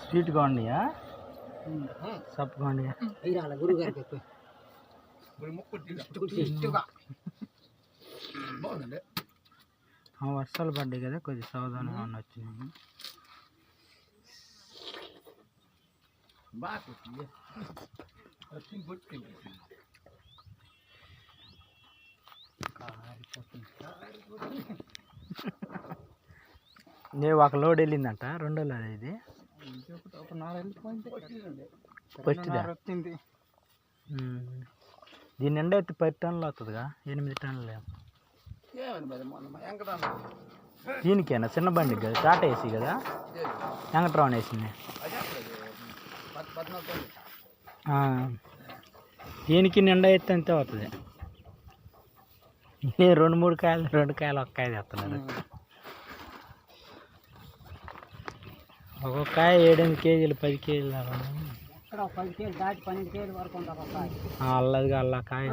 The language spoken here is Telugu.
స్వీట్గా ఉన్నాయా సప్పగా ఉన్నాయా వర్షాలు పడ్డాయి కదా కొద్దిగా సావధానంగా ఉన్న వచ్చినాయి బాగా నేను ఒక లోడ్ వెళ్ళిందంట రెండో లోడ్ ఇది. వచ్చింది దీని నిండా అయితే పది టన్నులు అవుతుందిగా ఎనిమిది టన్నులు దీనికేనా? చిన్న బండి కదా టాటా ఏసీ కదా? వెంకట్రావణ వేసింది. దీనికి నిండా ఎత్తే అంతే అవుతుంది? ఏ రెండు మూడు కాయలు రెండు కాయలు ఒక్క కాయ తెస్తున్నారు ఒక్కొక్క కాయ ఏడెనిమిది కేజీలు పది కేజీలు దాకా ఒక పది కేజీలు దాటి పన్నెండు కేజీలు వరకు ఉంటుంది ఒక కాయ ఆ అల్లదిగా అల్లా కాయ